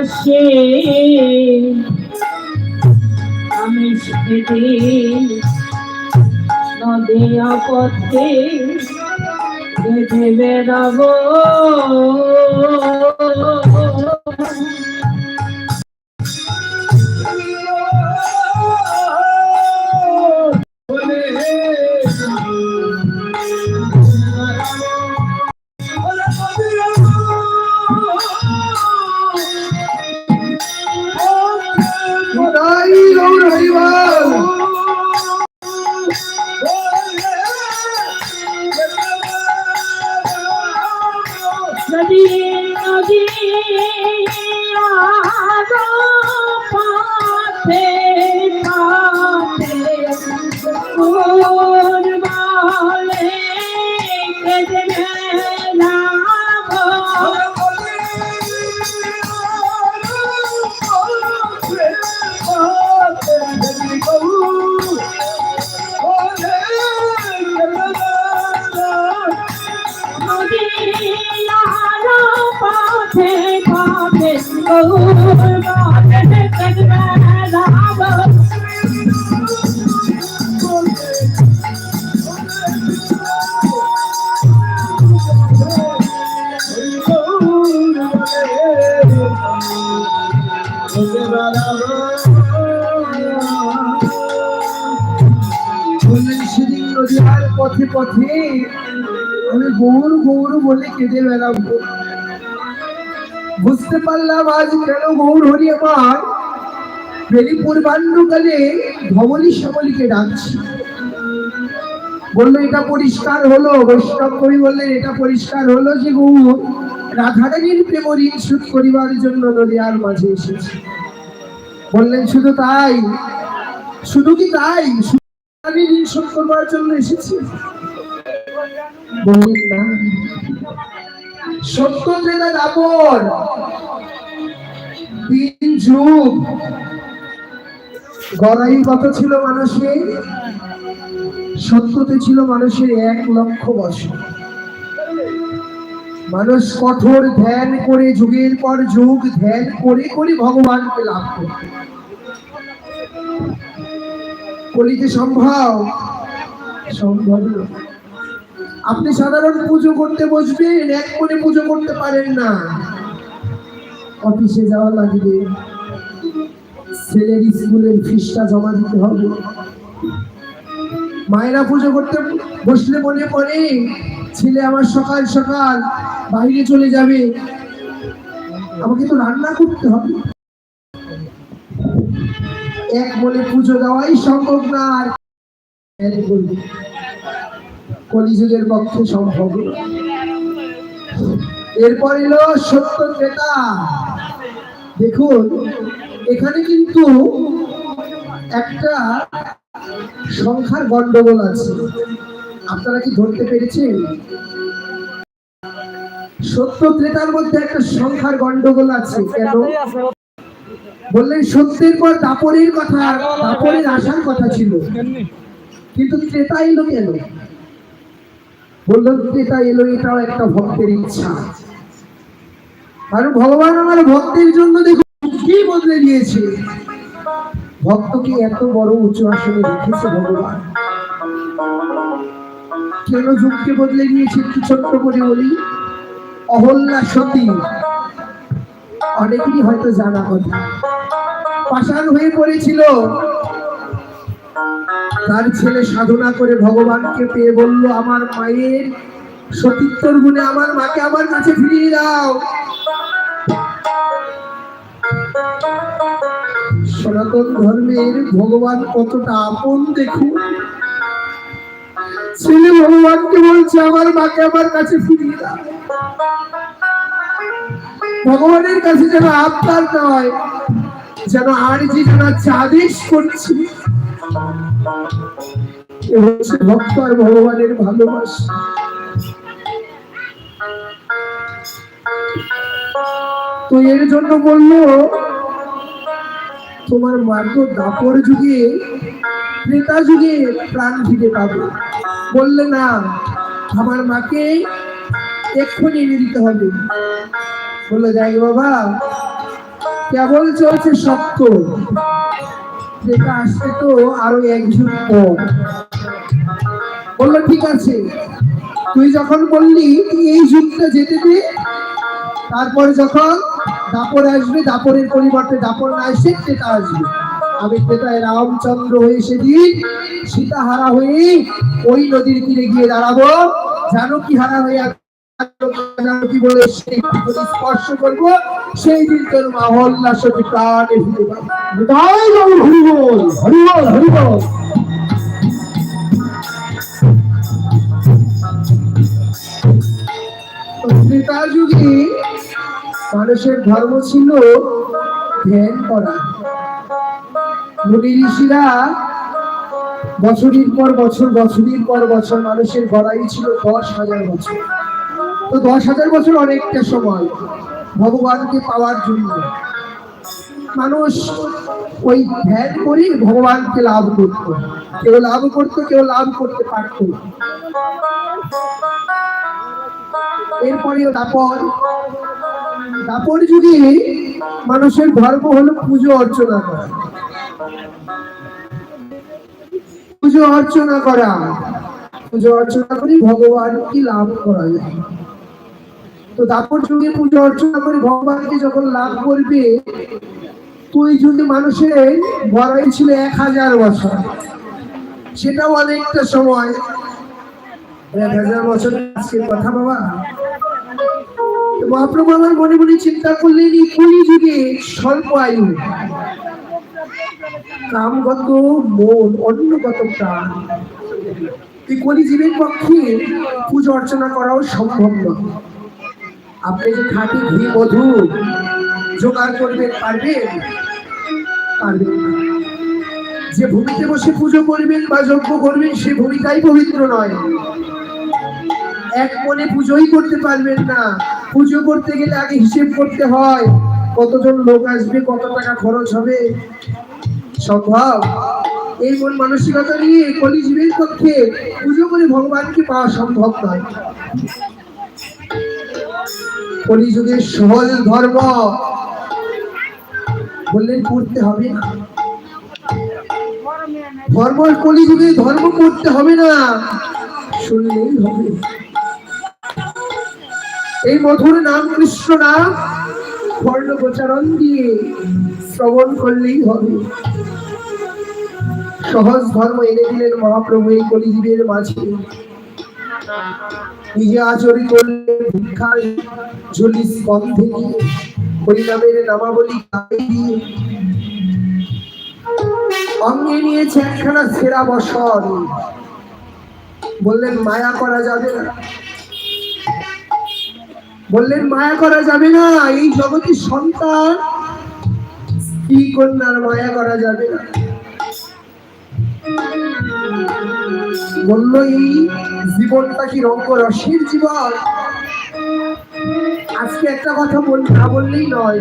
ভালোবাসে আমি সেটি নদিয়া পথে বেঁধে বেড়াবো। পথে পথে আমি গৌর গৌর বলে কেঁদে বেড়াবো। বুঝতে পারলাম আজ কেন গৌর হরি আমার বেলি পূর্বাহ্নকালে ধবলি শ্যামলীকে ডাকছি। বলল, এটা পরিষ্কার হলো? বৈষ্ণব কবি বললেন, এটা পরিষ্কার হলো যে গৌর রাধারানীর প্রেম ঋণ শোধ করিবার জন্য নদীয়ার মাঝে এসেছে। বললেন, শুধু তাই? শুধু কি তাই? আমি ঋণ শোধ করবার জন্য এসেছি? বললেন, না। সত্য যেটা দাপর তিন যুগ। গড়াই কত ছিল মানুষের? সত্যতে ছিল মানুষের এক লক্ষ বছর। মানুষ কঠোর ধ্যান করে যুগের পর যুগ ধ্যান করে করে ভগবানকে লাভ করত। কলিতে সম্ভব? সম্ভব না। আপনি সাধারণ পুজো করতে বসবেন, এক করে পুজো করতে পারেন না। অফিসে যাওয়া লাগবে। ছেলের স্কুলের ফিসটা জমা দিতে হবে। মায়েরা পুজো করতে বসলে মনে পড়ে, ছেলে আমার সকাল সকাল বাইরে চলে যাবে। আমাকে তো রান্না করতে হবে। এক বলে পুজো দেওয়াই সম্ভব না আর কলিযুগের পক্ষে সম্ভব এরপর এলো সত্য ক্রেতা। দেখুন, এখানে কিন্তু একটা সংখ্যার গন্ডগোল আছে। আপনারা কি ধরতে পেরেছেন? সত্য ক্রেতার মধ্যে একটা সংখ্যার গন্ডগোল আছে কেন? বললেন, সত্যের পর দাপরের কথা, দাপরের আসার কথা ছিল। কিন্তু ক্রেতা এলো কেন? বলল ক্রেতা এলো এটাও একটা ভক্তের ইচ্ছা। ভগবান আমার ভক্তের জন্য দেখুন, কি বদলে দিয়েছে। ভক্তকে এত বড় উঁচু আসনে রেখেছে ভগবান। কেন যুগকে বদলে দিয়েছে একটু ছোট্ট করে বলি? অহল্যা সতী। অনেকেরই হয়তো জানা কথা। পাষাণ হয়ে পড়েছিল। তার ছেলে সাধনা করে ভগবানকে পেয়ে বলল, আমার মায়ের সতীত্বর গুণে আমার মাকে আমার কাছে ফিরিয়ে দাও। সনাতন ধর্মের ভগবান কতটা আপন দেখুন। ছেলে ভগবানকে বলছে, আমার মাকে আমার কাছে ফিরিয়ে দাও। ভগবানের কাছে যেন আপনার নয়, যেন আর যে জানাচ্ছে আদেশ করছি। ভক্ত ভগবানের ভালোবাসা। তো এর জন্য বলল, তোমার মা তো দাপর যুগে, ত্রেতা যুগে প্রাণ ফিরে পাবে। বললে, না, আমার মাকে এক্ষুনি এনে দিতে হবে। বলল, যাই বাবা, কেবল চলছে সত্য যেটা আসছে তো আরও এক যুগ বলল, ঠিক আছে। তুই যখন বললি এই যুগটা যেতে দে, তারপর যখন দাপর আসবে, দাপরের পরিবর্তে দাপর না এসে ক্রেতা আসবে। আমি ক্রেতায় রামচন্দ্র হয়ে সেদিন সীতাহারা হয়ে ওই নদীর তীরে গিয়ে দাঁড়াবো। জানো জানকী হারা হয়ে মানুষের ধর্ম ছিল, ধ্যান করা। মুনি ঋষিরা বছরের পর বছর, বছরের পর বছর মানুষের গড়াই ছিল দশ হাজার বছর। তো দশ হাজার বছর অনেকটা সময় ভগবানকে পাওয়ার জন্য। মানুষ ওই ধ্যান করে ভগবানকে লাভ করত। কেউ লাভ করত, কেউ লাভ করতে পারত এরপরে দাপর দাপর যদি মানুষের ধর্ম হলো পুজো অর্চনা করা। পুজো অর্চনা করা। পুজো অর্চনা করে ভগবানকে লাভ করা যায়। তো দাপর যুগে পুজো অর্চনা করে ভগবানকে যখন লাভ করবে, তো ওই যুগে মানুষের বড়াই ছিল এক হাজার বছর। সেটাও অনেকটা সময়। এক হাজার বছর আজকের কথা বাবা। মহাপ্রভু আমার মনে মনে চিন্তা করলেন, এই কলি যুগে স্বল্প আয়ু। কামগত মন অন্যগত প্রাণ। এই কলিজীবের পক্ষে পুজো অর্চনা করাও সম্ভব নয়। আপনি যে খাঁটি ঘি মধু জোগাড় করবেন, পারবেন? পারবেন যে ভূমিতে বসে পুজো করবেন বা যজ্ঞ করবেন, সে ভূমিটাই পবিত্র নয়। এক মনে পুজোই করতে পারবেন না। পুজো করতে গেলে আগে হিসেব করতে হয় কতজন লোক আসবে, কত টাকা খরচ হবে। সম্ভব? এই মন মানসিকতা নিয়ে কলিজীবের পক্ষে পুজো করে ভগবানকে পাওয়া সম্ভব নয়। কলিযুগের সহজ ধর্ম, বললেন করতে হবে ধর্ম কলিযুগে ধর্ম করতে হবে না, শুনলেই হবে। এই মধুর নাম, কৃষ্ণ নাম, বর্ণ গোচারণ দিয়ে শ্রবণ করলেই হবে। সহজ ধর্ম এনে দিলেন মহাপ্রভু এই কলিযুগের মাঝে। করলে ঝুলি স্কন্ধে হরিনামের নামাবলী অঙ্গে নিয়েছে একখানা সেরা বসন। বললেন, মায়া করা যাবে না। বললেন, মায়া করা যাবে না, এই জগতের সন্তান, স্ত্রী কন্যার মায়া করা যাবে না। বলল জীবনটা কি রঙ্গ জীবন। আজকে একটা কথা বল না বললেই নয়।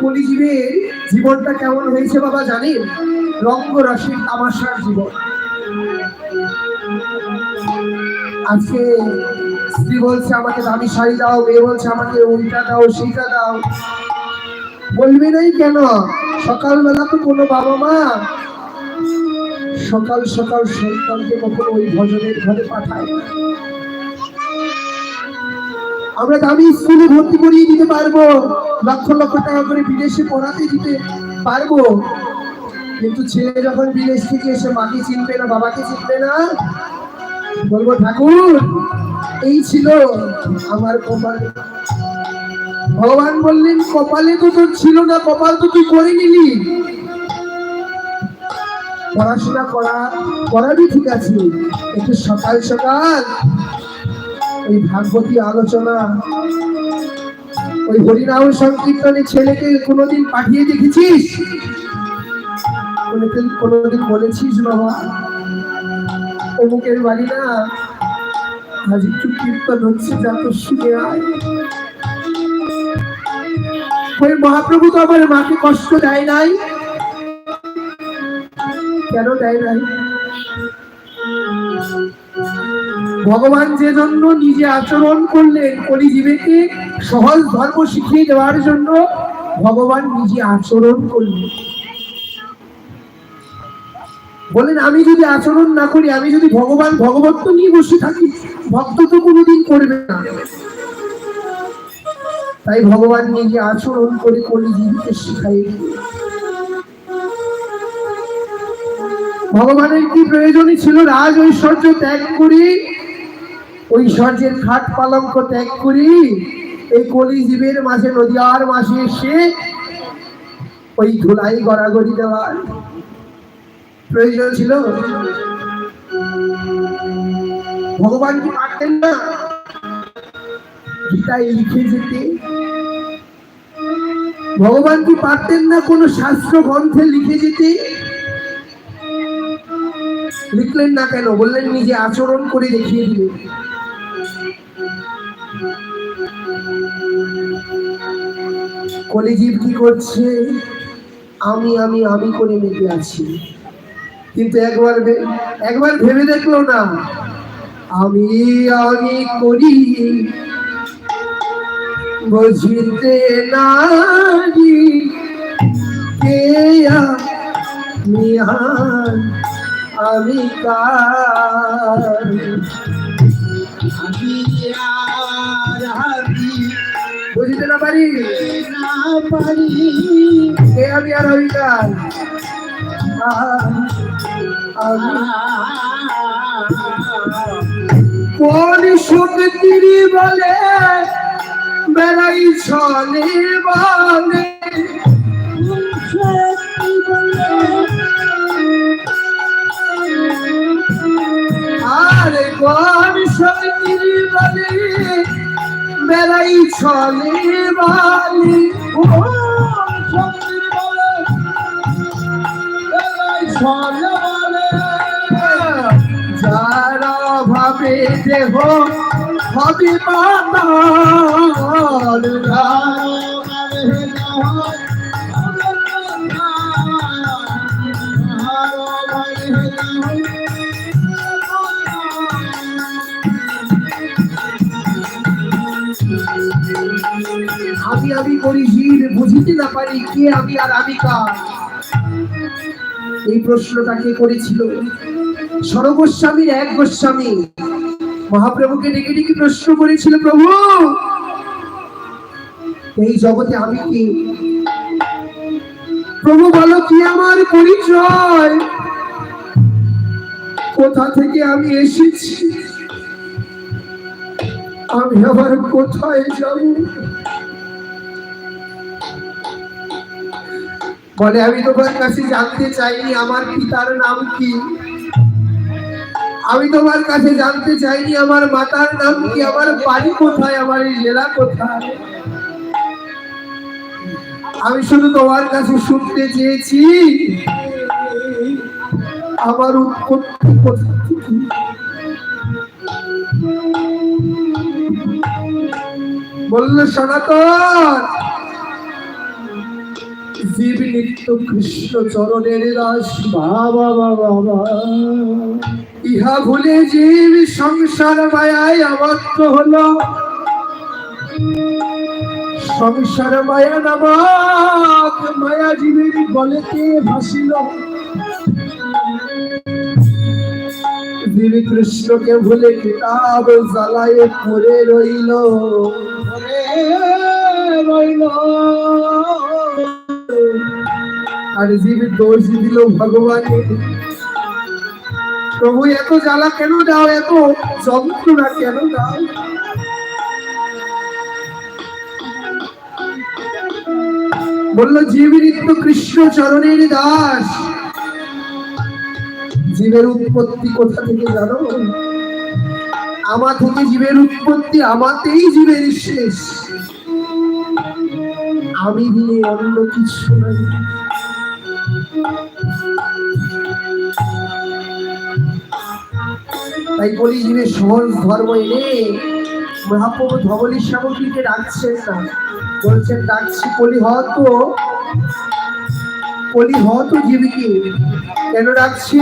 কলিজীবের জীবনটা কেমন হয়েছে বাবা জানেন? রঙ্গ রসের তামাশার জীবন। আজকে স্ত্রী বলছে আমাকে দামি শাড়ি দাও, মেয়ে বলছে আমাকে ওইটা দাও সেইটা দাও। বলবি নাই কেন? সকালবেলা তো কোনো বাবা মা সকাল সকাল সন্তানকে কখনো ওই ভজনের ঘরে পাঠায়। আমরা দামি স্কুলে ভর্তি করিয়ে দিতে পারব, লক্ষ লক্ষ টাকা করে বিদেশে পড়াতে দিতে পারব। কিন্তু ছেলে যখন বিদেশ থেকে এসে মাকে চিনবে না, বাবাকে চিনবে না, বলব, ঠাকুর, এই ছিল আমার কপাল। ভগবান বললেন, কপালে তো তোর ছিল না, কপাল তো তুই করে নিলি। পড়াশোনা করা, করারই ঠিক আছে একটু সকাল সকাল ওই ভাগবতী আলোচনা, ওই হরিনাম সংকীর্তনে ছেলেকে কোনোদিন পাঠিয়ে দেখেছিস? কোনোদিন কোনোদিন বলেছিস বাবা? অমুকের বাড়ি না আজ একটু কীর্তন হচ্ছে, যা তো শুনে আয়। ওই মহাপ্রভু তো আমার মাকে কষ্ট দেয় নাই। কেন দেয় নাই? ভগবান যে জন্য নিজে আচরণ করলেন, কলিজীবেকে সহজ ধর্ম শিখিয়ে দেওয়ার জন্য ভগবান নিজে আচরণ করলেন। বলেন, আমি যদি আচরণ না করি, আমি যদি ভগবান ভগবত্ব নিয়ে বসে থাকি, ভক্ত তো কোনোদিন করবে না। তাই ভগবান নিজে আচরণ করে কলিজীবীকে শিখাই ভগবানের কি প্রয়োজনই ছিল? রাজ ঐশ্বর্য ত্যাগ করি, ঐশ্বর্যের খাট পালঙ্ক ত্যাগ করি, এই কলিজীবের মাঝে নদীয়ার মাঝে এসে ওই ধুলাই গড়াগড়ি দেওয়ার প্রয়োজন ছিল? ভগবান কি পারতেন না? গীতায় লিখে যেতে। ভগবান কি পারতেন না কোনো শাস্ত্র গ্রন্থে লিখে যেতে? লিখলেন না কেন? বললেন নিজে আচরণ করে দেখিয়ে দিলেন কলিজীব কি করছে? আমি আমি আমি করে মেতে আছি। কিন্তু একবার একবার ভেবে দেখল না। আমি আমি করি। বুঝিতে নারি কে আর আমি বুঝিতে না পারি? না পারি কে আমি আর আমি কার কোন শক্তির বলে বেড়াই ছলে বলে বেড়াই ছলে বালি ও ছলে যারা ভাবে দেহ হবে পাতাল বুঝিতে না পারি কে আমি আর আমি কার। এই প্রশ্নটা কে করেছিল? সরগোস্বামীর এক গোস্বামী। মহাপ্রভুকে ডেকে ডেকে প্রশ্ন করেছিল, প্রভু, এই জগতে আমি কি? প্রভু, বলো কি আমার পরিচয়? কোথা থেকে আমি এসেছি? আমি আবার কোথায় যাব? বলে, আমি তোমার কাছে জানতে চাইনি আমার পিতার নাম কি। আমি তোমার কাছে জানতে চাইনি আমার মাতার নাম কি। আমার বাড়ি কোথায়? আমার জেলা কোথায়? আমি শুধু তোমার কাছে শুনতে চেয়েছি। আমার উৎপত্তি বলল, সনাতন! জীব নিত্য কৃষ্ণ চরণের দাস বাবা বাবা ইহা ভুলে জীব সংসার মায়ায় আবদ্ধ হলো। সংসার মায়া নামক মায়া জীবের বলেতে ভাসিল। জীব কৃষ্ণকে ভুলে কিতাব জ্বালায় পড়ে রইল। রইল। আর জীব দোষ দিল ভগবানের প্রভু, এত জ্বালা কেন দাও? এত যন্ত্রণা কেন দাও? বলল জীব নিত্য কৃষ্ণ চরণের দাস। জীবের উৎপত্তি কোথা থেকে জানো? আমা থেকে জীবের উৎপত্তি, আমাতেই জীবের শেষ। আমি দিয়ে অন্য কিছু নাই তাই বলি জীবের সহজ ধর্ম এনে মহাপ্রভু ধবলী সামগ্রীকে ডাকছেন না, বলছেন, ডাকছি কলি হতো কলি হতো জীবকে। কেন ডাকছি?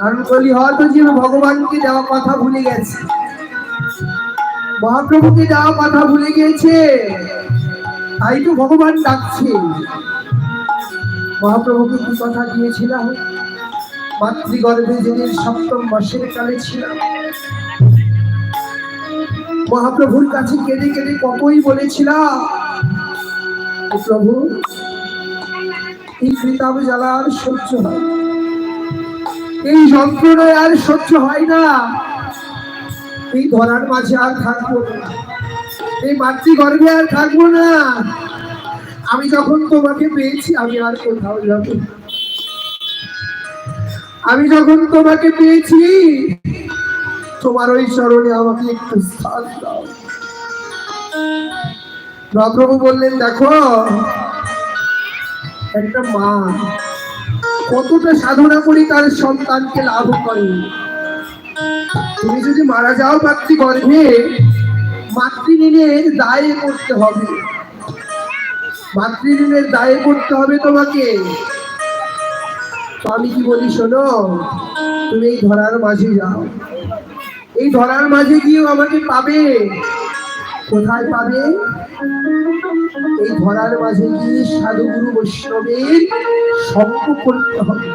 কারণ কলি হতো জীব ভগবানকে দেওয়া কথা ভুলে গেছে। মহাপ্রভুকে দেওয়া কথা ভুলে গিয়েছে। তাই তো ভগবান ডাকছে মহাপ্রভুকে কি কথা দিয়েছিলাম। মাতৃগর্ভে যেদিন সপ্তম মাসের কালে ছিলাম মহাপ্রভুর কাছে কেঁদে কেঁদে কতই বলেছিলাম প্রভু, এই কৃতাব জ্বালা আর সহ্য হয় এই যন্ত্রণায় আর সহ্য হয় না। এই ধরার মাঝে আর থাকব না। এই মাতৃগর্ভে আর থাকব না। আমি যখন তোমাকে পেয়েছি, আমি আর কোথাও যাব আমি যখন তোমাকে পেয়েছি, তোমার ওই চরণে আমাকে একটু স্থান দাও। মহাপ্রভু বললেন, দেখো, একটা মা কতটা সাধনা করি তার সন্তানকে লাভ করে। তুমি যদি মারা যাও মাতৃগর্ভে মাতৃঋণের দায়ে করতে হবে। মাতৃঋণের দায়ে করতে হবে তোমাকে। তো আমি কি বলি, শোনো, তুমি এই ধরার মাঝে যাও। এই ধরার মাঝে গিয়েও আমাকে পাবে। কোথায় পাবে? এই ধরার মাঝে গিয়ে সাধুগুরু বৈষ্ণবের সঙ্গ করতে হবে।